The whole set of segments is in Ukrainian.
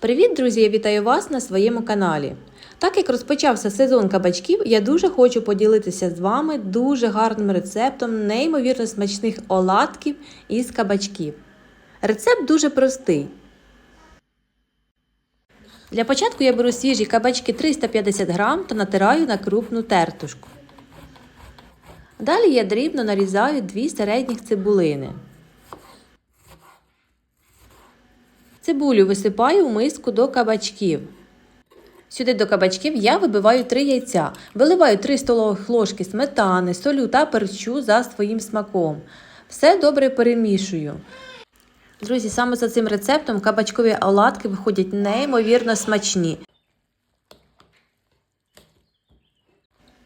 Привіт, друзі! Я вітаю вас на своєму каналі. Так як розпочався сезон кабачків, я дуже хочу поділитися з вами дуже гарним рецептом неймовірно смачних оладків із кабачків. Рецепт дуже простий. Для початку я беру свіжі кабачки 350 грам та натираю на крупну тертушку. Далі я дрібно нарізаю дві середніх цибулини. Цибулю висипаю в миску до кабачків. Сюди до кабачків я вибиваю 3 яйця, виливаю 3 столових ложки сметани, солю та перчу за своїм смаком. Все добре перемішую. Друзі, саме за цим рецептом кабачкові оладки виходять неймовірно смачні.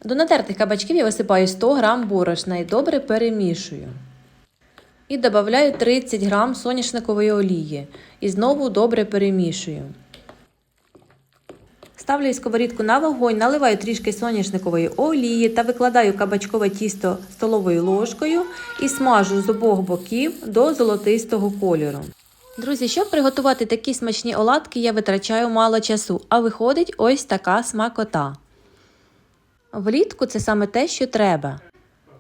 До натертих кабачків я висипаю 100 г борошна і добре перемішую. І додаю 30 г соняшникової олії. І знову добре перемішую. Ставлю сковорідку на вогонь, наливаю трішки соняшникової олії та викладаю кабачкове тісто столовою ложкою і смажу з обох боків до золотистого кольору. Друзі, щоб приготувати такі смачні оладки, я витрачаю мало часу, а виходить ось така смакота. Влітку це саме те, що треба.